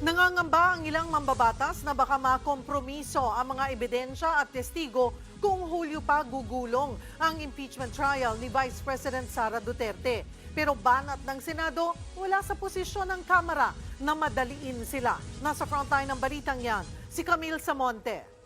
Nangangamba ang ilang mambabatas na baka makompromiso ang mga ebidensya at testigo kung Hulyo pa gugulong ang impeachment trial ni Vice President Sara Duterte. Pero banat ng Senado, wala sa posisyon ng Kamara na madaliin sila. Nasa frontline ng balitang yan, si Camille Samonte.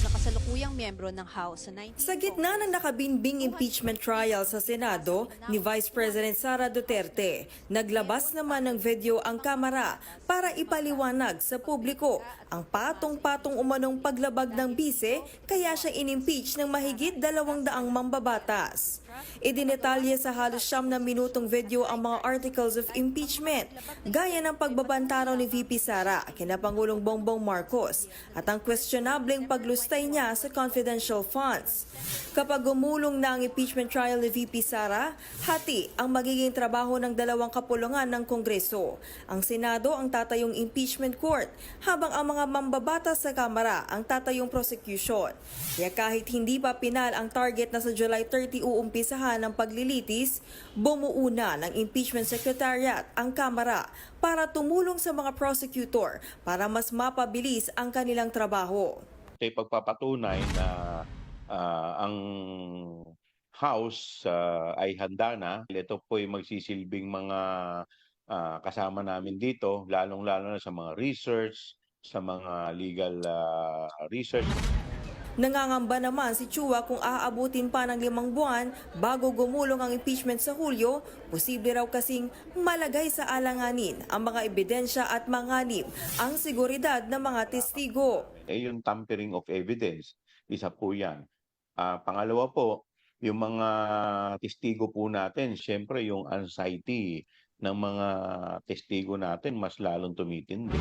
Nakasalukuyang miyembro ng House sa 19... Sa gitna ng nakabinbing impeachment trial sa Senado ni Vice President Sara Duterte, naglabas naman ng video ang Kamara para ipaliwanag sa publiko ang patong-patong umanong paglabag ng bise kaya siya inimpeach ng mahigit dalawang daang mambabatas. Idinetalye sa halos siyam na minutong video ang mga articles of impeachment, gaya ng pagbabantaraw ni VP Sara kina Pangulong Bongbong Marcos at ang questionableng paglustay niya sa confidential funds. Kapag gumulong na ang impeachment trial ni VP Sara, hati ang magiging trabaho ng dalawang kapulungan ng Kongreso. Ang Senado ang tatayong impeachment court, habang ang mga mambabatas sa Kamara ang tatayong prosecution. Kaya kahit hindi pa pinal ang target na sa July 30 uumpisahan ng paglilitis, bumuuna ng impeachment secretariat ang Kamara para tumulong sa mga prosecutor para mas mapabilis ang kanilang trabaho. Ito'y pagpapatunay na ah, ang House ah, ay handa na. Ito po'y magsisilbing mga ah, kasama namin dito, lalong-lalo na sa mga research, sa mga legal ah, research. Nangangamba naman si Chua kung aabutin pa ng limang buwan bago gumulong ang impeachment sa Hulyo, posible raw kasing malagay sa alanganin ang mga ebidensya at manganib ang seguridad ng mga testigo. Eh, yung tampering of evidence, isa po yan. Ah, pangalawa po, yung mga testigo po natin, syempre yung anxiety ng mga testigo natin mas lalong tumitindi.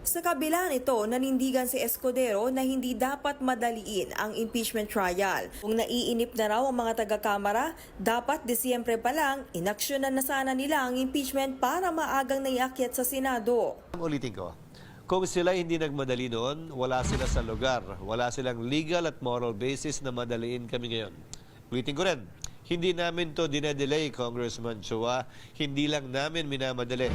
Sa kabila nito, nanindigan si Escudero na hindi dapat madaliin ang impeachment trial. Kung naiinip na raw ang mga taga-kamara, dapat Disyembre pa lang, inaksyonan na sana nila ang impeachment para maagang naiakyat sa Senado. Ulitin ko. Kung sila hindi nagmadali noon, wala sila sa lugar. Wala silang legal at moral basis na madaliin kami ngayon. Ulitin ko rin. Hindi namin to dinedelay, Congressman Chua. Hindi lang namin minamadali.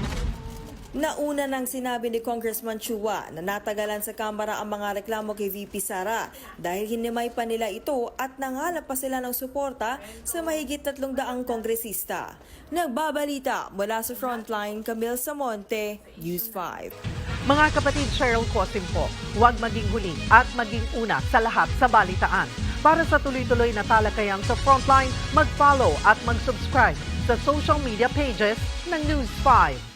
Nauna nang sinabi ni Congressman Chua na natagalan sa Kamara ang mga reklamo kay VP Sara dahil hinimay pa nila ito at nangalap pa sila ng suporta sa mahigit tatlong daang kongresista. Nagbabalita mula sa Frontline, Camille Samonte, News 5. Mga kapatid Cheryl Cosim po, huwag maging huli at maging una sa lahat sa balitaan. Para sa tuloy-tuloy na talakayan sa Frontline, mag-follow at mag-subscribe sa social media pages ng News 5.